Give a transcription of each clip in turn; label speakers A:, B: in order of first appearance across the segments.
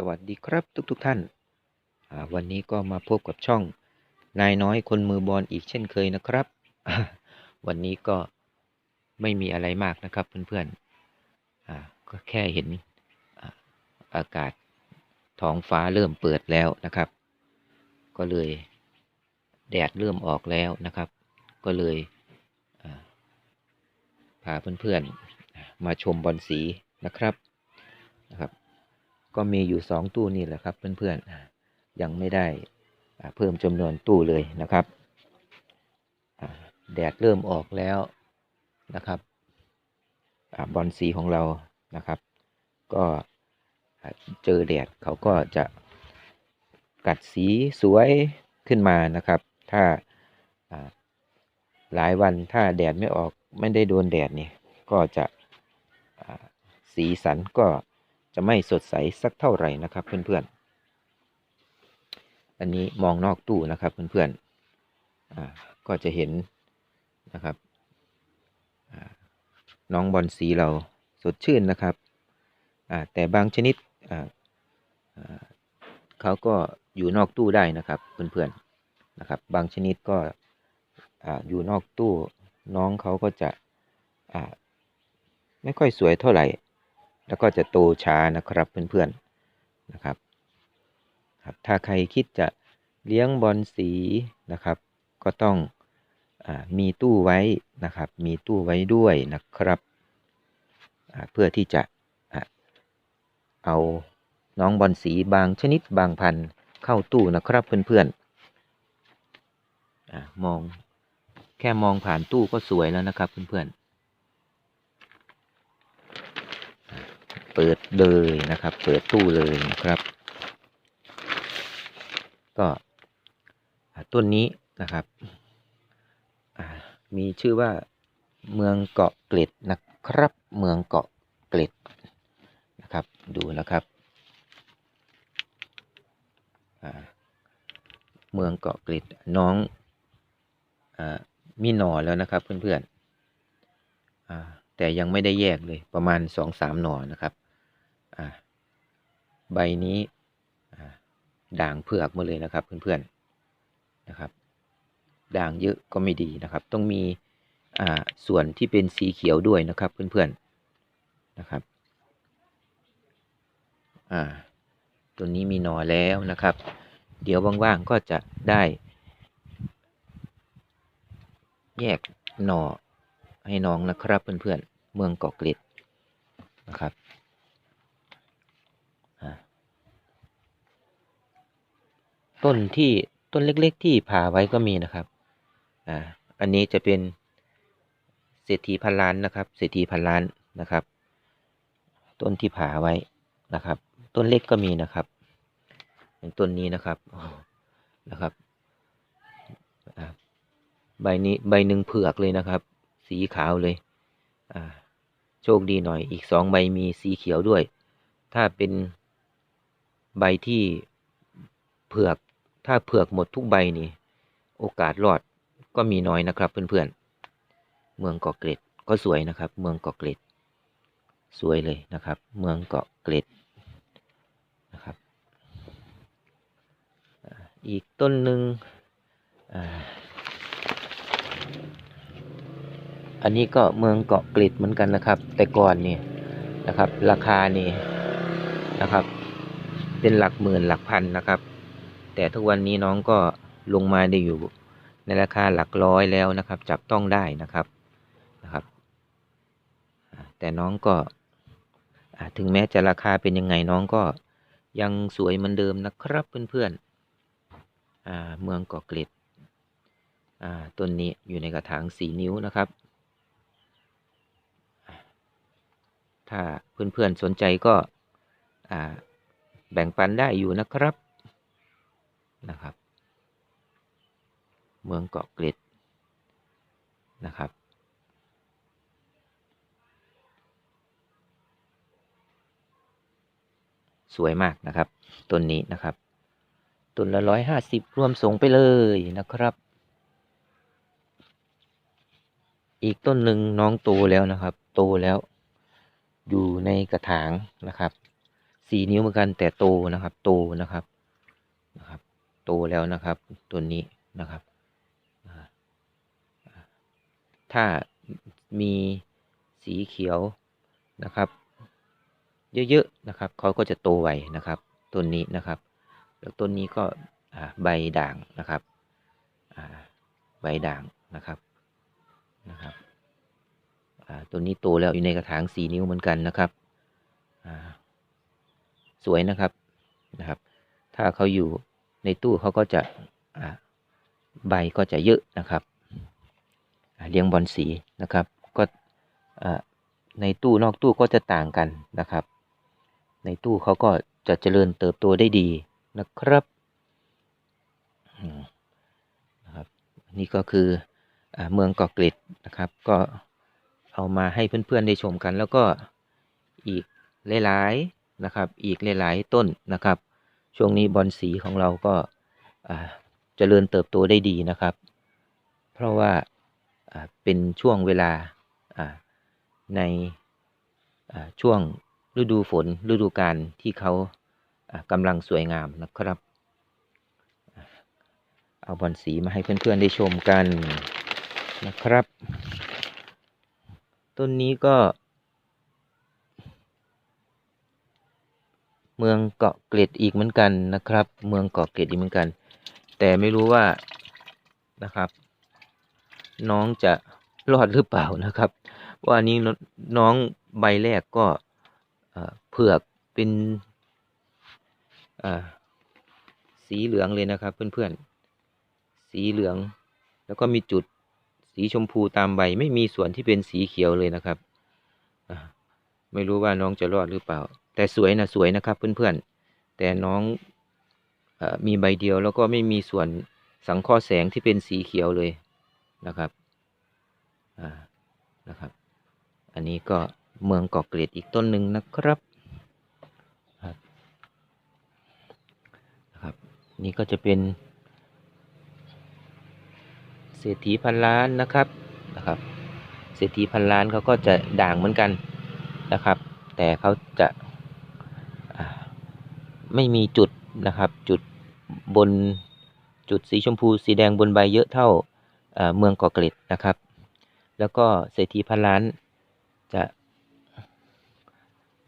A: สวัสดีครับทุกๆทท่าน วันนี้ก็มาพบกับช่อง นายน้อยคนมือบอลอีกเช่นเคยนะครับ วันนี้ก็ไม่มีอะไรมากนะครับเพื่อนๆก็แค่เห็นอากาศท้องฟ้าเริ่มเปิดแล้วนะครับ ก็เลยแดดเริ่มออกแล้วนะครับ ก็เลยพาเพื่อนๆมาชมบอลสีนะครับนะครับ ก็มีอยู่สองตู้นี่แหละครับเพื่อนๆยังไม่ได้เพิ่มจำนวนตู้เลยนะครับแดดเริ่มออกแล้วนะครับอบอลสีของเรานะครับ ก็เจอแดดเขาก็จะกัดสีสวยขึ้นมานะครับ ถ้าหลายวันถ้าแดดไม่ออกไม่ได้โดนแดดนี่ก็จะสีสันก็ จะไม่สดใสสักเท่าไหร่นะครับเพื่อนๆ อันนี้มองนอกตู้นะครับเพื่อนๆอ่าก็จะเห็นนะครับน้องบอลสีเราสดชื่นนะครับแต่บางชนิดเขาก็อยู่นอกตู้ได้นะครับเพื่อนๆนะครับ บางชนิดก็ออยู่นอกตู้น้องเขาก็จะไม่ค่อยสวยเท่าไหร่ แล้วก็จะโตช้านะครับเพื่อนๆนะครับครับ ถ้าใครคิดจะเลี้ยงบอลสีนะครับ ก็ต้องอมีตู้ไว้นะครับ มีตู้ไว้ด้วยนะครับเพื่อที่จะเอาน้องบอลสีบางชนิดบางพันเข้าตู้นะครับเพื่อนๆอมองแค่มองผ่านตู้ก็สวยแล้วนะครับเพื่อนๆ เปิดเลยนะครับ เปิดตู้เลยนะครับ ก็ต้นนี้นะครับมีชื่อว่าเมืองเกาะเกล็ดนะครับ เมืองเกาะเกล็ดนะครับ ดูนะครับเมืองเกาะเกล็ดน้องอมีหน่อแล้วนะครับเพื่อนๆแต่ยังไม่ได้แยกเลยประมาณสองสามหน่อนะครับ ใบนี้ด่างเผือกมาเลยนะครับเพื่อนๆนะครับ ด่างเยอะก็ไม่ดีนะครับ ต้องมีส่วนที่เป็นสีเขียวด้วยนะครับเพื่อนๆนะครับตัวนี้มีหน่อแล้วนะครับ เดี๋ยวว่างๆก็จะได้ แยกหน่อให้น้องนะครับเพื่อนๆเมืองเกาะเกร็ดนะครับ ต้นที่ต้นเล็ก ๆ ที่ผ่าไว้ก็มีนะครับอ่าอันนี้จะเป็นเศรษฐีพันล้านนะครับเศรษฐีพันล้านนะครับ ต้นที่ผ่าไว้นะครับ ต้นเล็กก็มีนะครับอย่างต้นนี้นะครับนะครับใบนี้ใบหนึ่งเผือกเลยนะครับ สีขาวเลยอ่าโชคดีหน่อยอีกสองใบมีสีเขียวด้วย ถ้าเป็นใบที่เผือก ถ้าเผือกหมดทุกใบนี่ โอกาสรอดก็มีน้อยนะครับ เพื่อนๆ เมืองเกาะเกร็ดก็สวยนะครับ เมืองเกาะเกร็ด สวยเลยนะครับ เมืองเกาะเกร็ดนะครับ อีกต้นหนึ่งอันนี้ก็เมืองเกาะเกร็ดเหมือนกันนะครับ แต่ก่อนนี่นะครับ ราคานี่นะครับ เป็นหลักหมื่นหลักพันนะครับ แต่ทุกวันนี้น้องก็ลงมาได้อยู่ในราคาหลักร้อยแล้วนะครับ จับต้องได้นะครับนะครับ แต่น้องก็ถึงแม้จะราคาเป็นยังไงน้องก็ยังสวยเหมือนเดิมนะครับเพื่อนๆเมืองเกาะเกร็ดต้นนี้อยู่ในกระถางสี่นิ้วนะครับ ถ้าเพื่อนๆสนใจก็แบ่งปันได้อยู่นะครับ นะครับ เมืองเกาะเกร็ดนะครับ สวยมากนะครับต้นนี้นะครับต้นละร้อยห้าสิบรวมส่งไปเลยนะครับ อีกต้นหนึ่งน้องโตแล้วนะครับ โตแล้ว อยู่ในกระถางนะครับสี่นิ้วเหมือนกันแต่โตนะครับ โตนะครับนะครับ โตแล้วนะครับตัวนี้นะครับ ถ้ามีสีเขียวนะครับ เยอะๆนะครับเขาก็จะโตไวนะครับต้นนี้นะครับแล้วต้นนี้ก็ใบด่างนะครับใบด่างนะครับนะครับต้นนี้โตแล้วอยู่ในกระถางสี่นิ้วเหมือนกันนะครับสวยนะครับนะครับ ถ้าเขาอยู่ ในตู้เขาก็จะใบก็จะเยอะนะครับเลี้ยงบอลสีนะครับ ก็ในตู้นอกตู้ก็จะต่างกันนะครับ ในตู้เขาก็จะเจริญเติบโตได้ดีนะครับนะครับนี่ก็คืออเมืองเกาะเกร็ดนะครับ ก็เอามาให้เพื่อนๆได้ชมกัน แล้วก็อีกหลายๆนะครับ อีกหลายๆต้นนะครับ ช่วงนี้บอลสีของเราก็เจริญเติบโตได้ดีนะครับ เพราะว่าเป็นช่วงเวลาในช่วงฤดูฝนฤดูกาลที่เขากำลังสวยงามนะครับ เอาบอลสีมาให้เพื่อนๆได้ชมกันนะครับ ต้นนี้ก็ เมืองเกาะเกร็ดอีกเหมือนกันนะครับ เมืองเกาะเกร็ดอีกเหมือนกัน แต่ไม่รู้ว่านะครับ น้องจะรอดหรือเปล่านะครับเพราอันนี้น้องใบแรกก็เผือกเป็นสีเหลืองเลยนะครับ เพื่อนๆ สีเหลือง แล้วก็มีจุดสีชมพูตามใบ ไม่มีส่วนที่เป็นสีเขียวเลยนะครับ ไม่รู้ว่าน้องจะรอดหรือเปล่า แต่สวยนะสวยนะครับเพื่อนๆ แต่น้องอมีใบเดียวแล้วก็ไม่มีส่วนสังเคราะห์แสงที่เป็นสีเขียวเลยนะครับนะครับ อันนี้ก็เมืองเกาะเกร็ดอีกต้นหนึ่งนะครับนะครับ นี่ก็จะเป็นเศรษฐีพันล้านนะครับนะครับเศรษฐีพันล้านเขาก็จะด่างเหมือนกันนะครับ แต่เขาจะ ไม่มีจุดนะครับ จุดบนจุดสีชมพูสีแดงบนใบเยอะเท่าเมืองเกาะเกร็ดนะครับ แล้วก็เศรษฐีพันล้านจะ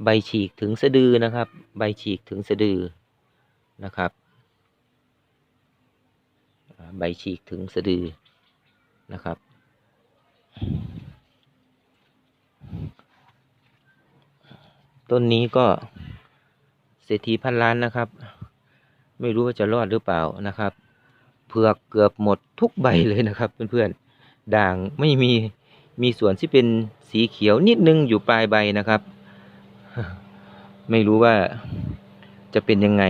A: ใบฉีกถึงสะดือนะครับ ใบฉีกถึงสะดือนะครับ ใบฉีกถึงสะดือนะครับ ต้นนี้ก็ เศรษฐีพันล้านนะครับ ไม่รู้ว่าจะรอดหรือเปล่านะครับ เผือกเกือบหมดทุกใบเลยนะครับเพื่อนๆ ด่างไม่มีมีส่วนที่เป็นสีเขียวนิดนึงอยู่ปลายใบนะครับ ไม่รู้ว่าจะเป็นยังไง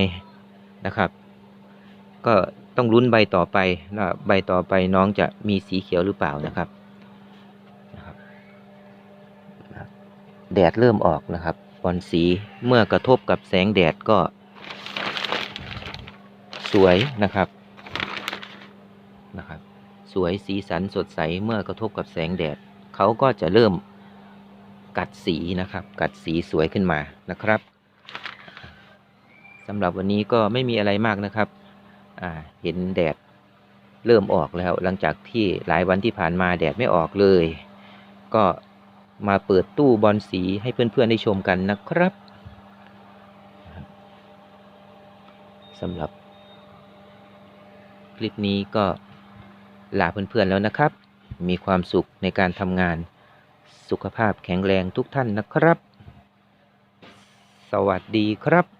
A: นะครับ ก็ต้องลุ้นใบต่อไปว่าใบต่อไปน้องจะมีสีเขียวหรือเปล่านะครับนะครับแดดเริ่มออกนะครับ บอลสีเมื่อกระทบกับแสงแดดก็ สวยนะครับนะครับ สวยสีสันสดใสเมื่อกระทบกับแสงแดดเขาก็จะเริ่มกัดสีนะครับ กัดสีสวยขึ้นมานะครับสำหรับวันนี้ก็ไม่มีอะไรมากนะครับเห็นแดดเริ่มออกแล้วหลังจากที่หลายวันที่ผ่านมาแดดไม่ออกเลย ก็ มาเปิดตู้บอลสีให้เพื่อนๆได้ชมกันนะครับสำหรับคลิปนี้ก็ลาเพื่อนๆแล้วนะครับ มีความสุขในการทำงาน สุขภาพแข็งแรงทุกท่านนะครับ สวัสดีครับ